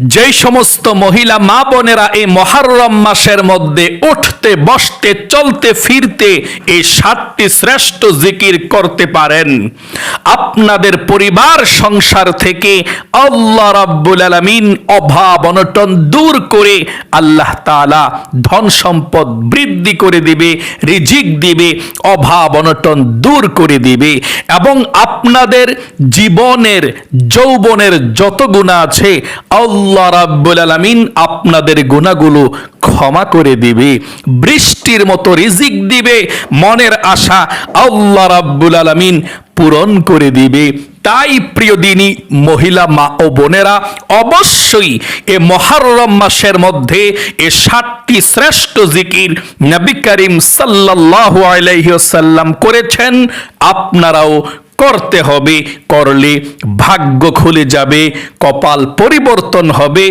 যেই সমস্ত মহিলা মা বোনেরা এই মহারম মাসের মধ্যে উঠতে, বসতে, চলতে, ফিরতে এই সাতটি শ্রেষ্ঠ জিকির করতে পারেন। আপনাদের পরিবার, সংসার থেকে আল্লাহ রাব্বুল আলামিন অভাব অনটন দূর করে আল্লাহ তাআলা ধন সম্পদ বৃদ্ধি করে দিবে, রিজিক দিবে, অভাব অনটন দূর করে দিবে এবং আপনাদের জীবনের, যৌবনের যত গুণা আছে আল্লাহ রাব্বুল আলামিন আপনাদের গুণাগুলো ক্ষমা করে দিবে, বৃষ্টির মতো রিজিক দিবে, মনের আশা আল্লাহ রাব্বুল আলামিন পূরণ করে দিবে। তাই প্রিয় দিনী, মহিলা মা ও বোনেরা, অবশ্যই এ মহারম মাসের মধ্যে এ সাতটি শ্রেষ্ঠ জিকির নবী করিম সাল্লাল্লাহু আলাইহি ওয়াসাল্লাম করেছেন। আপনারাও করতে হবে, করলে ভাগ্য খুলে যাবে, কপাল পরিবর্তন হবে,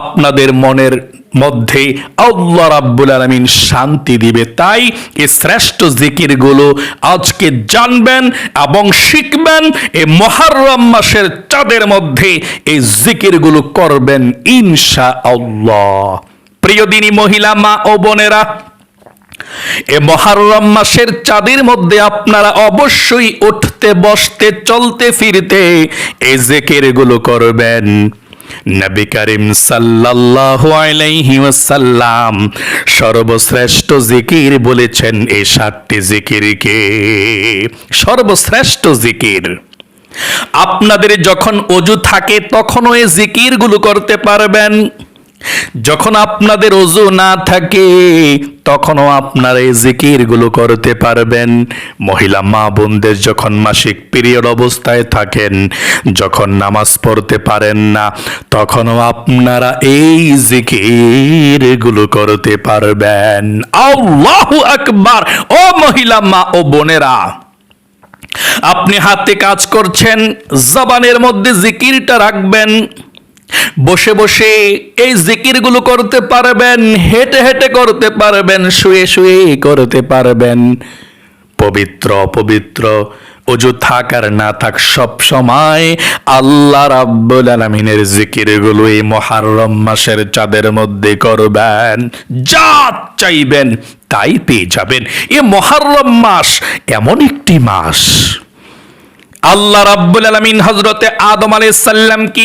আপনাদের মনের মধ্যে আল্লাহ রাব্বুল আলামিন শান্তি দিবে। তাই এই শ্রেষ্ঠ জিকিরগুলো আজকে জানবেন এবং শিখবেন এই মহারম মাসের চাঁদের মধ্যে এই জিকিরগুলো করবেন ইনশা আল্লাহ প্রিয় দিনী মহিলা, মা ও বোনেরা এ মহারম মাসের চাঁদের মধ্যে আপনারা অবশ্যই উঠতে, বসতে, চলতে, ফিরতে এই জেকেরগুলো করবেন। নবী করিম সাল্লাল্লাহু আলাইহি ওয়াসাল্লাম সর্বশ্রেষ্ঠ জিকির বলেছেন এই সাতটি জিকিরকে সর্বশ্রেষ্ঠ জিকির। আপনাদের যখন অজু থাকে তখনও এই জিকিরগুলো করতে পারবেন। যখন আপনাদের অজু না থাকে, তখনও আপনারা এই জিকিরগুলো করতে পারবেন। মহিলা মা বোনদের যখন মাসিক পিরিয়ড অবস্থায় থাকেন, যখন নামাজ পড়তে পারেন না, তখনও আপনারা এই জিকিরগুলো করতে পারবেন। আল্লাহু আকবার! ও মহিলা মা ও বোনেরা, আপনি হাতে কাজ করছেন, জবানের মধ্যে জিকিরটা রাখবেন। বসে বসে এই জিকিরগুলো করতে পারবেন, হেঁটে হেঁটে করতে পারবেন, শুয়ে শুয়ে করতে পারবেন। পবিত্র, অপবিত্র, অজু থাক না থাক, সব সময় আল্লাহ রাব্বুল আলামিনের জিকিরগুলো এই মহারম মাসের চাঁদের মধ্যে করবেন। যা চাইবেন, তাই পেয়ে যাবেন। এ মহারম মাস এমন একটি মাস। আল্লাহ রাব্বুল আলামিন হজরতে আদম আলাইহিস সালাম কি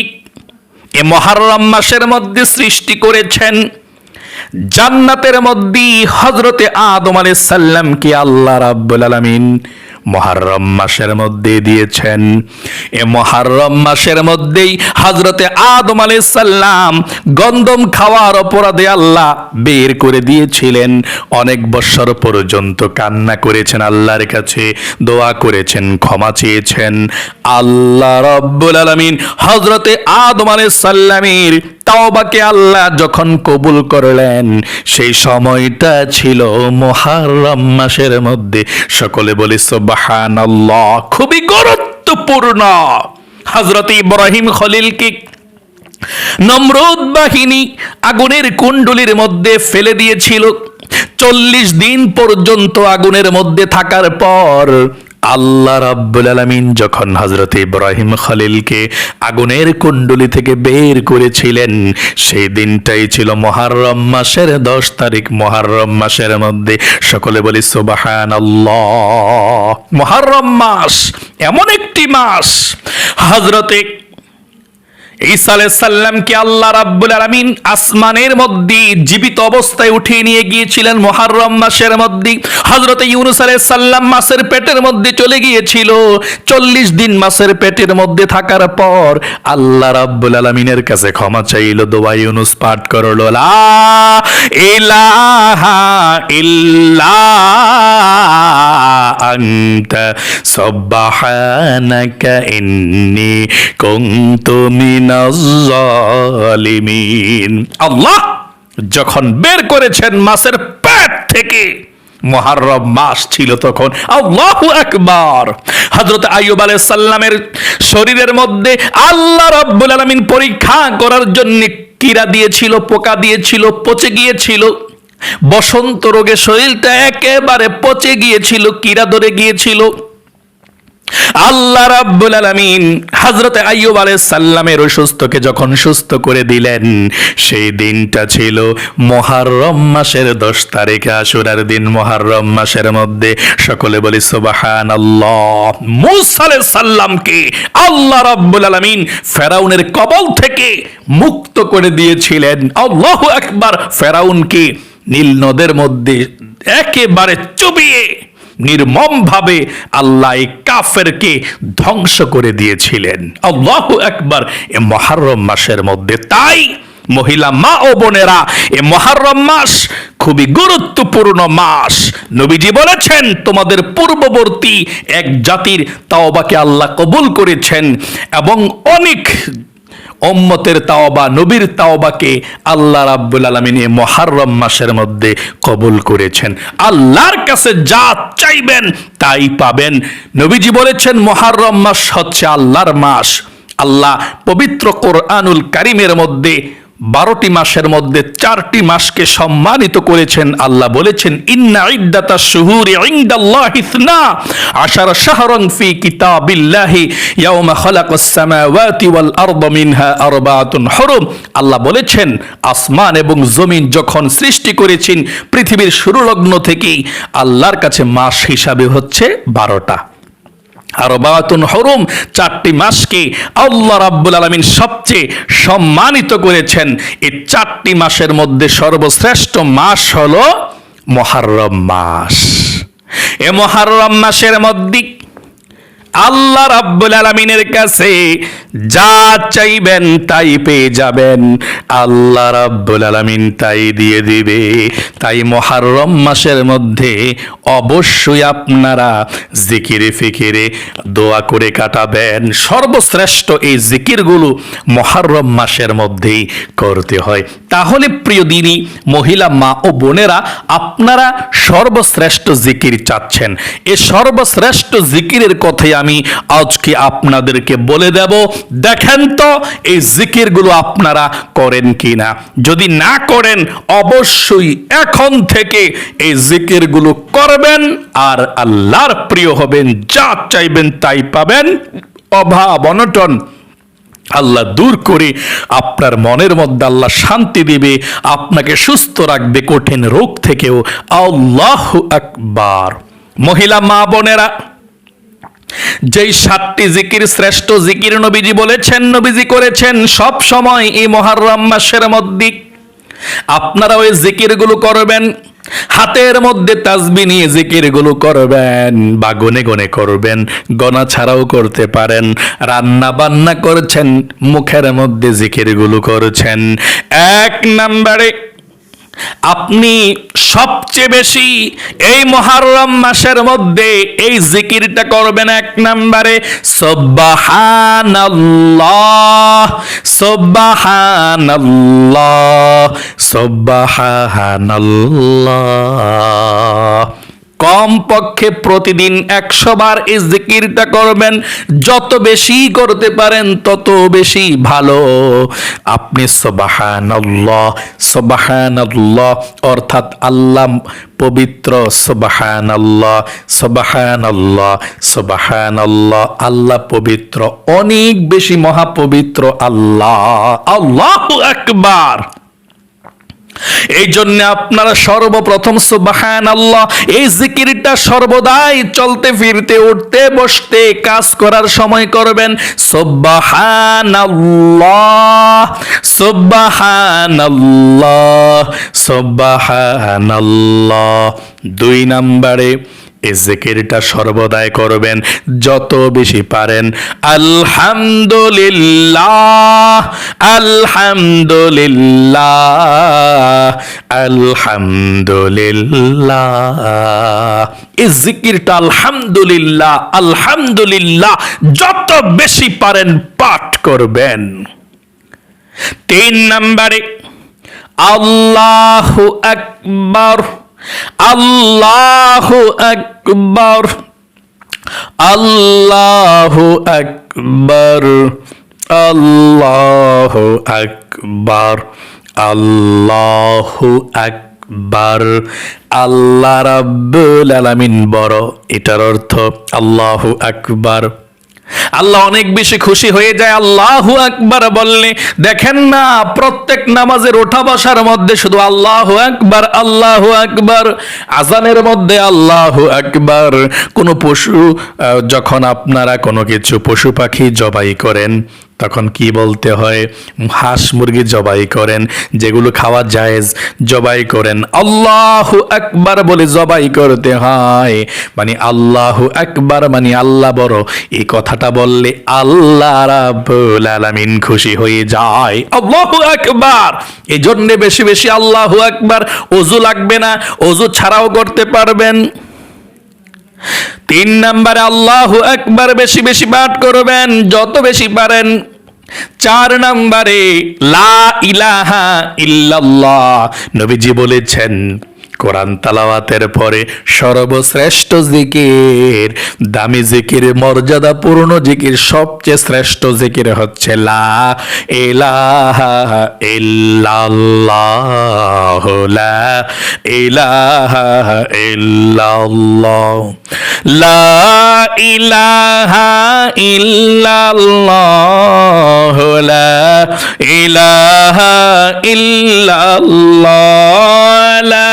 এ মহারম মাসের মধ্যে সৃষ্টি করেছেন। জান্নাতের মধ্যে হজরতে আদম আলাইহিস সালাম কি আল্লাহ রাব্বুল আলামিন মহারম মাসের মধ্যে দিয়েছেন। এ মহারম মাসের মধ্যেই হজরতে আদম আলাইহিস সালাম গন্ধম খাওয়ার অপরাধে আল্লাহ বের করে দিয়েছিলেন। অনেক বৎসর পর্যন্ত কান্না করেছেন আল্লাহর কাছে, দোয়া করেছেন, ক্ষমা চেয়েছেন। আল্লাহ রব্বুল আলামিন হজরতে আদম আলাইহিস সালামের তাওবাকে আল্লাহ যখন কবুল করলেন, সেই সময়টা ছিল মহারম মাসের মধ্যে। সকলে বলি, সুবহানাল্লাহ, খুবই গুরুত্বপূর্ণ। হযরত ইব্রাহিম খলিলকে নমরুদ বাহিনী আগুনের কুণ্ডলির মধ্যে ফেলে দিয়েছিল। চল্লিশ দিন পর্যন্ত আগুনের মধ্যে থাকার পর আল্লাহ রাব্বুল আলমিন যখন হজরত ইব্রাহিম খালিলকে আগুনের কুণ্ডলি থেকে বের করেছিলেন, সেই দিনটাই ছিল মহারম মাসের দশ তারিখ। মহারম মাসের মধ্যে সকলে বলি সুবাহান মহারম মাস, এমন একটি মাস। হযরতে ঈসা আল্লাহ রাব্বুল আলামিন আসমানের মধ্যে জীবিত অবস্থায় উঠিয়ে নিয়ে গিয়েছিলেন মুহররম মাসের মধ্যে। হযরত ইউনূস আলাইহিস সালাম মাছের পেটের মধ্যে চলে গিয়েছিল। চল্লিশ দিন মাছের পেটের মধ্যে থাকার পর আল্লাহ রাব্বুল আলামিনের কাছে ক্ষমা চাইল, দোয়া ইউনুস পাঠ করল, লা ইলাহা ইল্লা আনতা, সুবহানাকা ইন্নী কুনতু মিনাজ আল্লাহ যখন বের করেছেন মাছের পেট থেকে মহারম মাস ছিল তখন। আল্লাহু আকবার। হযরত আইয়ুব আলাইহিস সালামের শরীরের মধ্যে আল্লাহ রাব্বুল আলামিন পরীক্ষা করার জন্য কীরা দিয়েছিল, পোকা দিয়েছিল, পচে গিয়েছিল। বসন্ত রোগে শরীরটা একেবারে পচে গিয়েছিল, কীরা ধরে গিয়েছিল। আল্লাহ রাব্বুল আলামিন হযরত আইয়ুব আলাইহিস সালামের অসুস্থকে যখন সুস্থ করে দিলেন, সেই দিনটা ছিল মুহররম মাসের 10 তারিখে আশুরার দিন মুহররম মাসের মধ্যে সকলে বলি, সুবহানাল্লাহ। মূসা আলাইহিস সালামকে আল্লাহ রাব্বুল আলামিন ফেরাউনের কবল থেকে মুক্ত করে দিয়েছিলেন। আল্লাহু আকবার। ফেরাউনকে নীল নদের মধ্যে একেবারে চুবিয়ে নির্মম ভাবে আল্লাহ কাফেরকে ধ্বংস করে দিয়েছিলেন। আল্লাহ একবার এ মহারম মাসের মধ্যে তাই মহিলা মা ও বোনেরা, এ মহারম মাস খুবই গুরুত্বপূর্ণ মাস। নবীজি বলেছেন, তোমাদের পূর্ববর্তী এক জাতির তাওবাকে আল্লাহ কবুল করেছেন এবং অনেক ওম্মতের তাওবা, নবীর তাওবাকে আল্লাহ রাব্বুল আলামিন এই মুহররম মাসের মধ্যে কবুল করেছেন। আল্লাহর কাছে যা চাইবেন তাই পাবেন। নবীজি বলেছেন, মুহররম মাস হচ্ছে আল্লাহর মাস। আল্লাহ পবিত্র কোরআনুল কারিমের মধ্যে বারোটি মাসের মধ্যে চারটি মাসকে সম্মানিত করেছেন আল্লাহ বলেছেন, ইন্না ইদ্দাতা শুহুরি ইনদাল্লাহি ইসনা আশারা শাহরান ফি কিতাবিল্লাহি ইয়াউমা খালাকাস সামাওয়াতি ওয়াল আরদা মিনহা আরবাআতুন হুরুম। আল্লাহ বলেছেন, আসমান এবং জমিন যখন সৃষ্টি করেছেন, পৃথিবীর শুরু লগ্ন থেকেই আল্লাহর কাছে মাস হিসাবে হচ্ছে বারোটা। আর বাতুন হরুম চারটি মাসকে আল্লাহ রাব্বুল আলমিন সবচেয়ে সম্মানিত করেছেন। এই চারটি মাসের মধ্যে সর্বশ্রেষ্ঠ মাস হল মহারম মাস। এ মহারম মাসের মধ্যে আল্লাহ রাব্বুল আলমিনের কাছে যা চাইবেন তাই পেয়ে যাবেন। আল্লাহ রাব্বুল আলমিন তাই দিয়ে দিবে। তাই মহারম মাসের মধ্যে অবশ্যই আপনারা জিকিরে ফিকিরে দোয়া করে কাটাবেন। সর্বশ্রেষ্ঠ এই জিকিরগুলো মহারম মাসের মধ্যেই করতে হয়। তাহলে প্রিয় দিনী, মহিলা মা ও বোনেরা, আপনারা সর্বশ্রেষ্ঠ জিকির চাচ্ছেন। এ সর্বশ্রেষ্ঠ জিকিরের কথাই আমি আজকে আপনাদেরকে বলে দেব, দেখেন তো এই জিকিরগুলো আপনারা করেন কিনা। যদি না করেন, অবশ্যই এখন থেকে এই জিকিরগুলো করবেন আর আল্লাহর প্রিয় হবেন, যা চাইবেন তাই পাবেন। অভাব, অনটন আল্লাহ দূর করে আপনার মনের মধ্যে আল্লাহ শান্তি দিবে, আপনাকে সুস্থ রাখবে কঠিন রোগ থেকেও। আল্লাহ আকবার। মহিলা মা বোনেরা যেই সাতটি জিকির শ্রেষ্ঠ জিকির নবীজি বলেছেন, নবীজি করেছেন সব সময় এই মহারম মাসের মধ্যে। আপনারা ওই জিকিরগুলো করবেন, হাতের মধ্যে তাজবি নিয়ে জিকিরগুলো করবেন বা গনে গনে করবেন, গনা ছাড়াও করতে পারেন, রান্না বান্না করছেন, মুখের মধ্যে জিকিরগুলো করছেন। এক নম্বরে আপনি সবচেয়ে বেশি এই মহারম মাসের মধ্যে এই জিকিরটা করবেন এক নম্বরে সব্বাহানাল্লাহ সব্বাহানাল্লাহ সব্বাহানাল্লাহ কম পক্ষে প্রতিদিন একশো বার এই জিকিরটা করবেন। যত বেশি করতে পারেন, তত বেশি ভালো। আপনি সবাহানাল্লাহ সবাহানাল্লাহ, অর্থাৎ আল্লাহ পবিত্র সবাহান আল্লাহ সবাহান আল্লাহ সবাহান আল্লাহ আল্লাহ পবিত্র, অনেক বেশি মহাপবিত্র আল্লাহ। আল্লাহ আকবার। এই জন্য আপনারা সর্বপ্রথম সুবাহান আল্লাহ এই জিকিরটা সর্বদাই চলতে, ফিরতে, উঠতে, বসতে কাজ করার সময় করবেন। সুবাহান আল্লাহ সুবাহান আল্লাহ সুবাহান আল্লাহ দুই নম্বরে এই জিকিরটা সর্বদাই করবেন, যত বেশি পারেন। আলহামদুলিল্লাহ আলহামদুলিল্লাহ। আলহামদুলিল্লাহ। এই জিকিরটা আলহামদুলিল্লাহ যত বেশি পারেন পাঠ করবেন। তিন নম্বরে, আল্লাহ আকবার, আল্লাহ আকবর আল্লাহ আকবর আল্লাহ আকবর। আল্লাহ আকবার। আল্লাহ রাব্বুল আলামিন বড়, এটার অর্থ আল্লাহু আকবার। আল্লাহ অনেক বেশি খুশি হয়ে যায় আল্লাহু আকবার বললে। দেখেন না, প্রত্যেক নামাজের ওঠা বসার মধ্যে শুধু আল্লাহু আকবার আল্লাহু আকবার। আজানের মধ্যে আল্লাহু আকবার। কোনো পশু যখন আপনারা কোনো কিছু পশু পাখি জবাই করেন তখন কি বলতে হয়? হাঁস মুরগি জবাই করেন, যেগুলো খাওয়া জায়েজ, জবাই করেন। আল্লাহু আকবার বলে জবাই করতে হয়। মানে আল্লাহু আকবার মানে আল্লাহ বড়। এই কথাটা বললে আল্লাহ রাব্বুল আলামিন খুশি হয়ে যায়। আল্লাহু আকবার! এই জন্য বেশি বেশি আল্লাহু আকবার। ওযু লাগবে না ওযু ছাড়াও করতে পারবেন। তিন নম্বরে আল্লাহু একবার বেশি বেশি পাঠ করবেন, যত বেশি পারেন। চার নম্বরে লা ইলাহা ইল্লাল্লাহ। নবীজি বলেছেন কোরআন তালাওয়াতের পরে সর্বশ্রেষ্ঠ জিকির, দামি জিকির, মর্যাদা পূর্ণ জিকির, সবচেয়ে শ্রেষ্ঠ জিকির হচ্ছে লা ইলাহা ইল্লাল্লাহ, লা ইলাহা ইল্লাল্লাহ, লা ইলাহা ইল্লাল্লাহ, লা ইলাহা ইল্লাল্লাহ, লা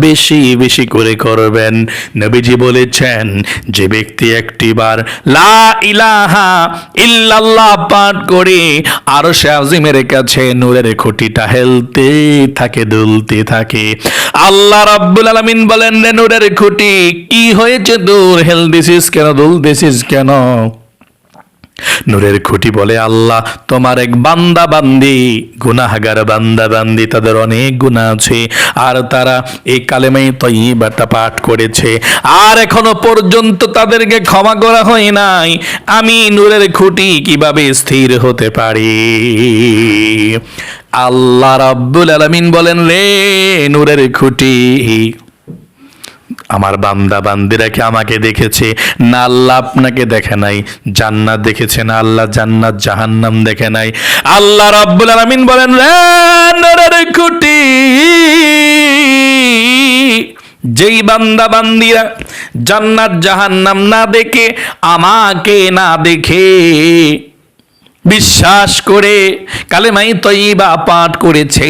বেশি বেশি করে করবেন। নবীজি বলেছেন, যে ব্যক্তি একটিবার লা ইলাহা পাঠ করে আরও সে আজিমের কাছে নূরের খুঁটিটা হেলতে থাকে, দুলতে থাকে। আল্লাহ রাব্বুল আলামিন বলেন রে নূরের খুঁটি, কি হয়েছে দূর হেলতেছিস কেন? দুলতেছিস কেন? নূরের খুঁটি বলে, আল্লাহ, তোমার এক বান্দা বান্দি, গুনাহাগার বান্দা বান্দি, তাদের অনেক গুণা আছে। আর তারা এই কালেমাই তৈবাটা পাঠ করেছে। আর এখনও পর্যন্ত তাদেরকে ক্ষমা করা হয় নাই। আমি নূরের খুঁটি কীভাবে স্থির হতে পারি? আল্লাহ রাব্বুল আলামিন বলেন রে নূরের খুঁটি আমার বান্দা বান্দিরা কি আমাকে দেখেছে? না আল্লাহ আপনাকে দেখে নাই। জান্নাত দেখেছে না আল্লাহ? জান্নাত জাহান্নাম দেখে নাই। আল্লাহ রাব্বুল আলামিন বলেন রে খুঁটি, যেই বান্দা বান্দিরা জান্নাত জাহান্নাম না দেখে, আমাকে না দেখে। বিশ্বাস করে কালেমাই তৈবা পাঠ করেছে।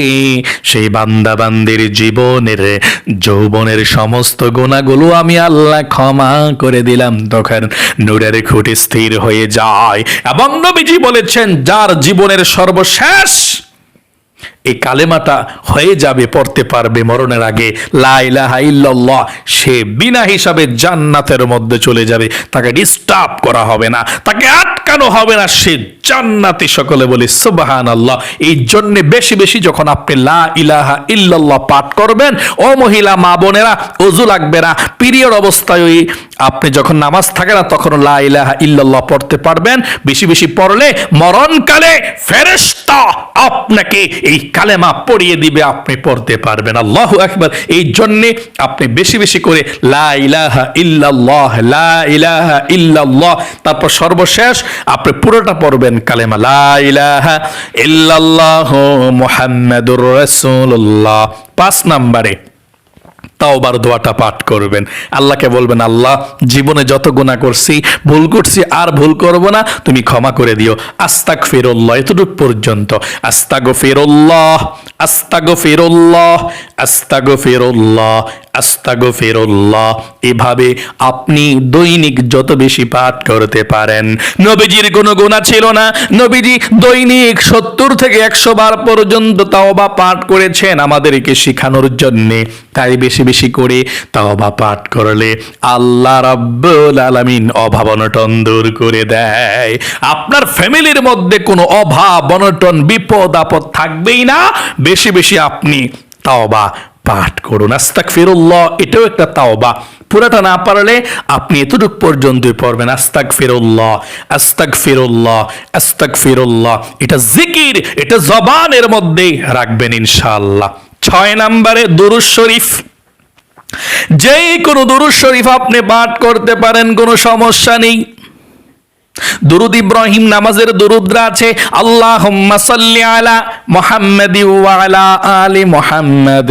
সেই বান্দা বান্দির জীবনের, যৌবনের সমস্ত গোনাগুলো আমি আল্লাহ ক্ষমা করে দিলাম। তখন নূরের খুঁটি স্থির হয়ে যায়। এবং নবীজি বলেছেন, যার জীবনের সর্বশেষ এই কালেমাটা হয়ে যাবে, পড়তে পারবে মরণের আগে। লা ইলাহা ইল্লাল্লাহ, সে বিনা হিসাবে জান্নাতের মধ্যে চলে যাবে। তাকে ডিস্টার্ব করা হবে না, তাকে আটকানো হবে না, সে জান্নাতি সকলে বলি সুবাহান আল্লাহ এই জন্যে বেশি বেশি যখন আপনি লা ইলাহা ইল্লাল্লাহ পাঠ করবেন, ও মহিলা, মা বোনেরা, অজু লাগবে না, পিরিয়ড অবস্থায় ওই আপনি যখন নামাজ থাকে না, তখন লা ইলাহা ইল্লাল্লাহ পড়তে পারবেন। বেশি বেশি পড়লে মরণকালে ফেরেশতা আপনাকে এই কালেমা পড়িয়ে দিবে, আপনি পড়তে পারবেন। আল্লাহ একবার এই জন্যে আপনি বেশি বেশি করে লা তারপর সর্বশেষ আপনি পুরোটা পড়বেন কালেমা লা ইলাহা রাসূলুল্লাহ। পাঁচ নম্বরে তাওবার দোয়াটা পাঠ করবেন। আল্লাহকে বলবেন, আল্লাহ, জীবনে যত গুণা করছি, ভুল করছি, আর ভুল করব না, তুমি ক্ষমা করে দিও। আস্তাক ফেরল্লাহ এতটুক পর্যন্ত। আস্তাগো ফেরল্লাহ আস্তাগো ফেরল্লাহ আস্তাগো ফেরল্লাহ আস্তাগো এভাবে আপনি দৈনিক যত বেশি পাঠ করতে পারেন। নবীজির কোনো গুণা ছিল না। নবীজি দৈনিক সত্তর থেকে একশো বার পর্যন্ত তাওবা পাঠ করেছেন আমাদেরকে শেখানোর জন্যে। তাই বেশি বেশি করে তাওবা পাঠ করলে আল্লাহ রাব্বুল আলামিন অভাব অনটন দূর করে দেয়। আপনার ফ্যামিলির মধ্যে কোনো অভাব, অনটন, বিপদ, আপদ থাকবেই না। বেশি বেশি আপনি তাওবা পাঠ করুন। আস্তাক ফিরুল্লাহ এটাও একটা তাওবা। পুরাটা না পারলে আপনি এতটুক পর্যন্তই পড়বেন। আস্তাক ফিরুল্লাহ আস্তাক ফিরুল্লাহ আস্তাক ফিরুল্লাহ এটা জিকির, এটা জবানের মধ্যেই রাখবেন ইনশাআল্লাহ। ছয় নম্বরে দুরুজ শরীফ। যেই কোনো দুরুদ শরীফ আপনি পাঠ করতে পারেন, কোনো সমস্যা নেই। দুরুদ ইব্রাহিম নামাজের দুরুদ্রা আছে, আল্লাহুম্মা সাল্লি আলা মুহাম্মাদি আলা আলি মুহাম্মাদ।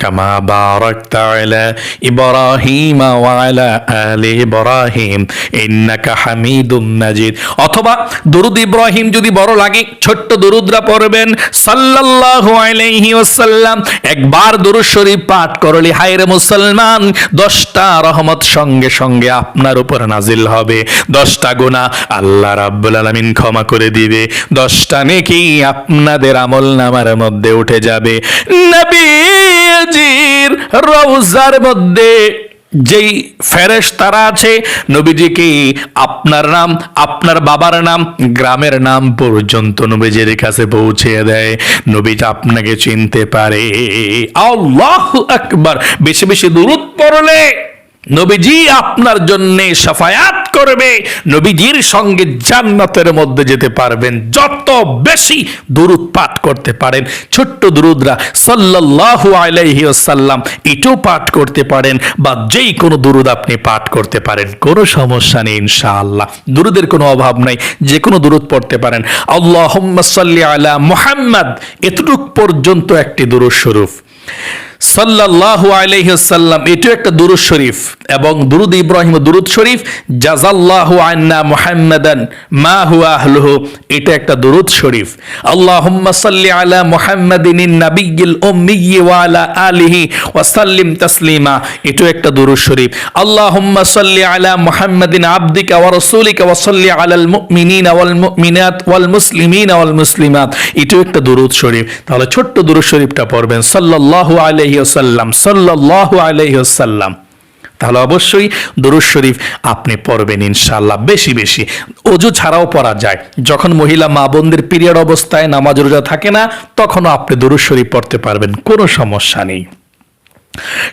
كما باركت على إبراهيم وعلى آل إبراهيم إنك حميد مجيد অথবা দুরুদ ইব্রাহিম যদি বড় লাগে ছোট্ট দুরুদরা পড়বেন সাল্লাল্লাহু আলাইহি ওয়াসাল্লাম একবার দুরুদ শরীফ পাঠ করলে হায়রে মুসলমান দশটা রহমত সঙ্গে সঙ্গে আপনার উপর নাজিল হবে দশটা গুণা আল্লাহ রাব্বুল আলামিন ক্ষমা করে দিবে দশটা নেকি আপনাদের আমল নামার মধ্যে উঠে যাবে নবীজির রওজার মধ্যে যেই ফেরেশ তারা আছে, নবীজিকে আপনার নাম, আপনার বাবার নাম, গ্রামের নাম পর্যন্ত নবীজির কাছে পৌঁছে দেয়। নবীজি আপনাকে চিনতে পারে। আল্লাহ আকবার। বেশি বেশি দূরত পড়লে নবীজি আপনার জন্য সাফায়াত করবে। নবীজির সঙ্গে জান্নাতের মধ্যে যেতে পারবেন। যত বেশি দুরুদ পাঠ করতে পারেন, ছোট্ট দুরুদরা সাল্লাল্লাহু আলাইহি ওয়াসাল্লাম এটাও পাঠ করতে পারেন বা যেই কোনো দুরুদ আপনি পাঠ করতে পারেন, কোনো সমস্যা নেই ইনশাআল্লাহ। দুরুদের কোনো অভাব নাই, যে কোনো দুরুদ পড়তে পারেন। আল্লাহুম্মা সাল্লি আলা মুহাম্মদ, এতটুক পর্যন্ত একটি দুরুদ শরীফ। সাল্লাল্লাহু আলাইহি সাল্লাম এটাও একটা দুরুদ শরীফ। এবং দুরুদ ইব্রাহিম দুরুদ শরীফ জাজাল্লাহু আন্না মুহাম্মাদান মা হুয়া আহলুহু, এটা একটা দুরুদ শরীফ। আল্লাহুম্মা সাল্লি আলা মুহাম্মাদিন নাবিয়্যিল উম্মিয়্যি ওয়া আলিহি ওয়া সাল্লিম তাসলিমা, এটাও একটা দুরুদ শরীফ। আল্লাহুম্মা সাল্লি আলা মুহাম্মাদিন আবদিকা ওয়া রাসূলিকা ওয়া সাল্লি আলাল মুমিনিনা ওয়াল মুমিনাত ওয়াল মুসলিমিনা ওয়াল মুসলিমাত, এটাও একটা দুরুদ শরীফ। তাহলে ছোট্ট দুরুদ শরীফটা পড়বেন। সাল্লাল্লাহু আলাইহি ওয়াসাল্লাম, সাল্লাল্লাহু আলাইহি তাহলে অবশ্যই দুরুদ শরীফ আপনি পড়বেন ইনশাআল্লাহ, বেশি বেশি। অজু ছাড়াও পড়া যায়। যখন মহিলা মা বোনদের পিরিয়ড অবস্থায় নামাজ রোজা থাকে না, তখনও আপনি দুরুদ শরীফ পড়তে পারবেন, কোনো সমস্যা নেই।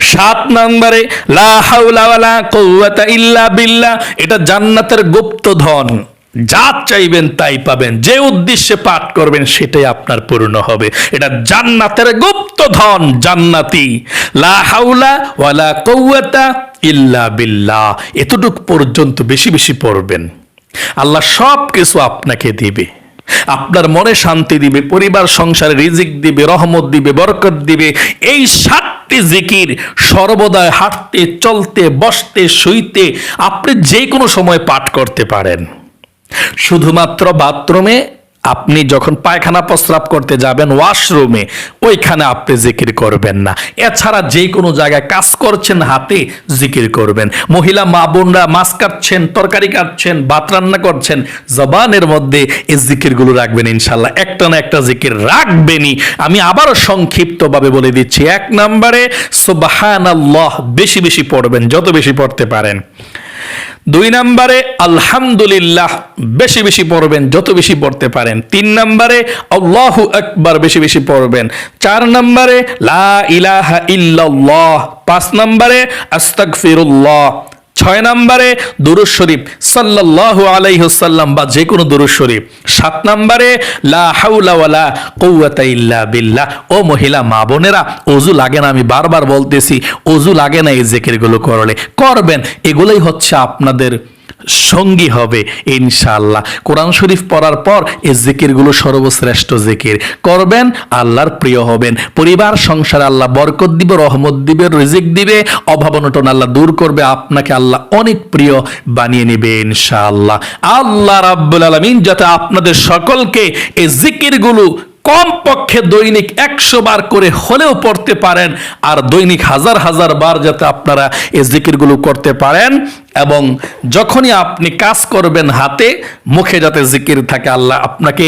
সাত নম্বরে, লা হাওলা ওয়ালা কুওয়াতা ইল্লা বিল্লাহ, এটা জান্নাতের গুপ্ত ধন। যা চাইবেন তাই পাবেন। যে উদ্দেশ্যে পাঠ করবেন সেটাই আপনার পূর্ণ হবে। এটা জান্নাতের গুপ্ত ধন, জান্নাতি। লা হাওলা ওয়ালা কুওয়াতা ইল্লা বিল্লাহ। এতটুক পর্যন্ত বেশি বেশি পড়বেন। আল্লাহ সব কিছু আপনাকে দিবে। আপনার মনে শান্তি দিবে, পরিবার, সংসারে রিজিক দিবে, রহমত দিবে, বরকত দিবে। এই সাতটি জিকির সর্বদাই হাঁটতে, চলতে, বসতে, শুইতে আপনি যে কোনো সময় পাঠ করতে পারেন। শুধুমাত্র বাথরুমে আপনি যখন পায়খানা প্রস্রাব করতে যাবেন, ওয়াশরুমে, ওইখানে আপনি জিকির করবেন না। এছাড়া যে কোনো জায়গায় কাজ করছেন, হাতে জিকির করবেন। মহিলা মা বোনরা মাছ কাটছেন, তরকারি কাটছেন, ভাত রান্না করছেন, জবানের মধ্যে এই জিকিরগুলো রাখবেন ইনশাল্লাহ। একটা না একটা জিকির রাখবেনই। আমি আবারও সংক্ষিপ্তভাবে বলে দিচ্ছি, এক নম্বরে, সুবহানাল্লাহ, বেশি বেশি পড়বেন, যত বেশি পড়তে পারেন। দুই নম্বরে, আলহামদুলিল্লাহ, বেশি বেশি পড়বেন, যত বেশি পড়তে পারেন। তিন নম্বরে, আল্লাহু আকবার, বেশি বেশি পড়বেন। চার নম্বরে, লা ইলাহা ইল্লাল্লাহ। পাঁচ নম্বরে, আস্তাগফিরুল্লাহ। ছয় নম্বরে দুরুজ শরীফ সাল্লাল্লাহু আলাইহি ওয়াসাল্লাম বা যে কোনো দুরুজ শরীফ। সাত নম্বরে বিল্লাহ। ও মহিলা, মা বোনেরা, অজু লাগে না, আমি বারবার বলতেছি, অজু লাগে না এই জিকিরগুলো করলে। করবেন, এগুলোই হচ্ছে আপনাদের সঙ্গী হবে, ইনশাআল্লাহ। কোরআন শরীফ পড়ার পর এই জিকিরগুলো সর্বশ্রেষ্ঠ জিকির। করবেন, আল্লাহর প্রিয় হবেন। পরিবার, সংসারে আল্লাহ বরকত দিবে, রহমত দিবে, রিজিক দিবে, অভাব অনটন আল্লাহ দূর করবে, আপনাকে আল্লাহ অনেক প্রিয় বানিয়ে নেবে, ইনশাআল্লাহ। আল্লাহ রাব্বুল আলামিন যাতে আপনাদের সকলকে এই জিকিরগুলো কমপক্ষে দৈনিক একশো বার করে হলেও পড়তে পারেন, আর দৈনিক হাজার হাজার বার যাতে আপনারা এই জিকিরগুলো করতে পারেন এবং যখনই আপনি কাজ করবেন হাতে, মুখে যাতে জিকির থাকে, আল্লাহ আপনাকে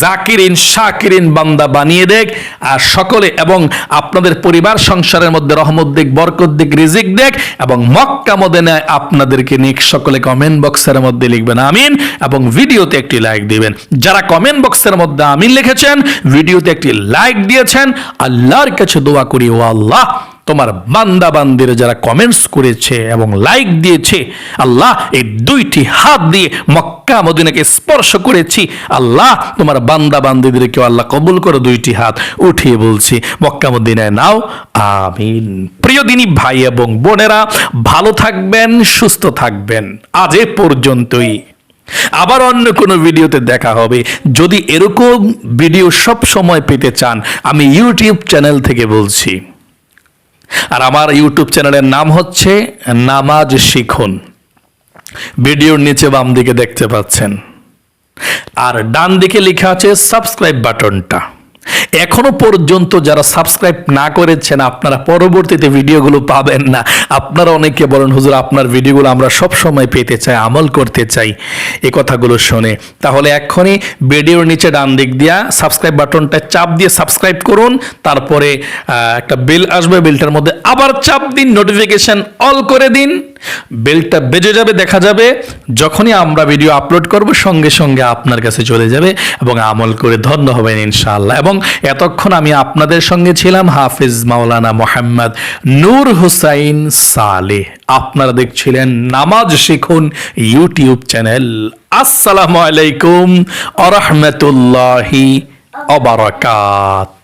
জাকিরিন, শাকিরিন বান্দা বানিয়ে দেখ। আর সকলে এবং আপনাদের পরিবার, সংসারের মধ্যে রহমত দিক, বরকত দিক, রিজিক দেখ এবং মক্কা মদিনায় আপনাদেরকে নিক। সকলে কমেন্ট বক্সের মধ্যে লিখবেন, আমিন। এবং ভিডিওতে একটি লাইক দিবেন। যারা কমেন্ট বক্সের মধ্যে আমিন লিখেছেন, ভিডিওতে একটি লাইক দিয়েছেন, আল্লাহর কাছে দোয়া করি, ও আল্লাহ। তোমার বান্দা বান্দির যারা কমেন্টস করেছে এবং লাইক দিয়েছে, আল্লাহ এই দুইটি হাত দিয়ে মক্কা মদিনাকে স্পর্শ করেছি। আল্লাহ তোমার বান্দা বান্দিদেরকেও আল্লাহ কবুল করো দুইটি হাত উঠিয়ে বলছি, মক্কা মদিনায় নাও, আমিন। প্রিয় দিনী ভাই এবং বোনেরা, ভালো থাকবেন, সুস্থ থাকবেন। আজ এ পর্যন্তই। আবার অন্য কোনো ভিডিওতে দেখা হবে। যদি এরকম ভিডিও সব সময় পেতে চান, আমি ইউটিউব চ্যানেল থেকে বলছি। আর আমার ইউটিউব চ্যানেলের নাম হচ্ছে নামাজ শিখুন। ভিডিওর নিচে বাম দিকে দেখতে পাচ্ছেন। আর ডান দিকে লেখা আছে সাবস্ক্রাইব বাটনটা। এখনও পর্যন্ত যারা সাবস্ক্রাইব না করেছেন, আপনারা পরবর্তীতে ভিডিওগুলো পাবেন না। আপনারা অনেকে বলেন, হুজুর, আপনার ভিডিওগুলো আমরা সব সময় পেতে চাই, আমল করতে চাই। এই কথাগুলো শুনে। তাহলে এক্ষুনি ভিডিওর নিচে ডান দিক দিয়া সাবস্ক্রাইব বাটনটা চাপ দিয়ে সাবস্ক্রাইব করুন। তারপরে একটা বেল আসবে, বেলটার মধ্যে আবার চাপ দিন নোটিফিকেশন অল করে দিন। বেলটা বেজে যাবে, দেখা যাবে। যখনই আমরা ভিডিও আপলোড করব, সঙ্গে সঙ্গে আপনার কাছে চলে যাবে এবং আমল করে ধন্য হবেন ইনশাআল্লাহ। এবং এতক্ষণ আমি আপনাদের সঙ্গে ছিলাম হাফিজ মাওলানা মোহাম্মদ নূর হুসাইন সালে আপনারা দেখছিলেন নামাজ শিখুন ইউটিউব চ্যানেল। আসসালামু আলাইকুম আরহামতুল্লাহি রহমতুল্লাহি অবরাকাত